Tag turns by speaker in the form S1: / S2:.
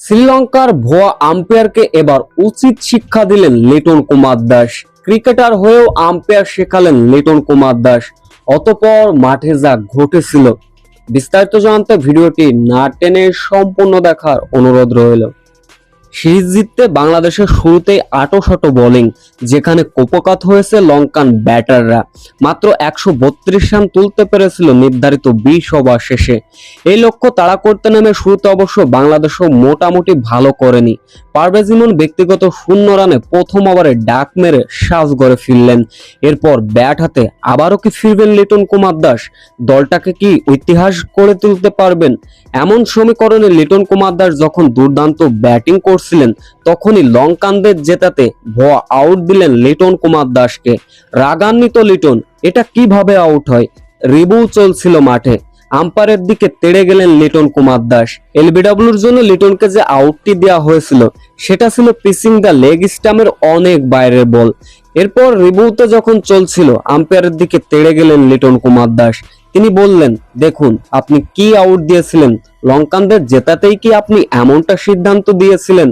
S1: শ্রীলঙ্কার ভুয়া আম্পায়ারকে এবার উচিত শিক্ষা দিলেন লিটন কুমার দাস। ক্রিকেটার হয়েও আম্পায়ার শেখালেন লিটন কুমার দাস। অতপর মাঠে যা ঘটেছিল, বিস্তারিত জানতে ভিডিওটি না টেনে সম্পূর্ণ দেখার অনুরোধ রইল। সিরিজ জিততে বাংলাদেশের শুরুতেই আটো শটো বোলিং, যেখানে কোপকাত হয়েছে লঙ্কান ব্যাটাররা। মাত্র একশো বত্রিশ রান তুলতে পেরেছিল নির্ধারিত বিশ ওভার শেষে। এই লক্ষ্য তাড়া করতে নেমে শুরুতে অবশ্য বাংলাদেশও মোটামুটি ভালো করেনি। পারভেজ ইমন ব্যক্তিগত শূন্য রানে প্রথম ওভারে ডাক মেরে সাজ গড়ে ফিরলেন। এরপর ব্যাট হাতে আবারও কি ফিরবেন লিটন কুমার দাস? দলটাকে কি ইতিহাস করে তুলতে পারবেন? এমন সমীকরণে লিটন কুমার দাস যখন দুর্দান্ত ব্যাটিং করছিলেন, তখনই লঙ্কানদের জেতাতে ভুয়া আউট দিলেন লিটন কুমার দাসকে। রাগান্বিত লিটন, এটা কীভাবে আউট হয়? রিবু চলছিল মাঠে, আম্পায়ারের দিকে তেড়ে গেলেন লিটন কুমার দাস। এলবিডব্লিউর জন্য লিটনকে যে আউটটি দেওয়া হয়েছিল, সেটা ছিল পিসিং দ্য লেগ স্টামের অনেক বাইরের বল। এরপর রিভিউতে যখন চলছিল, আম্পায়ারের দিকে তেড়ে গেলেন লিটন কুমার দাস। তিনি বললেন দেখুন আপনি কি আউট দিয়েছিলেন? লঙ্কানদের জেতাতেই কি আপনি এমনটা সিদ্ধান্ত দিয়েছিলেন?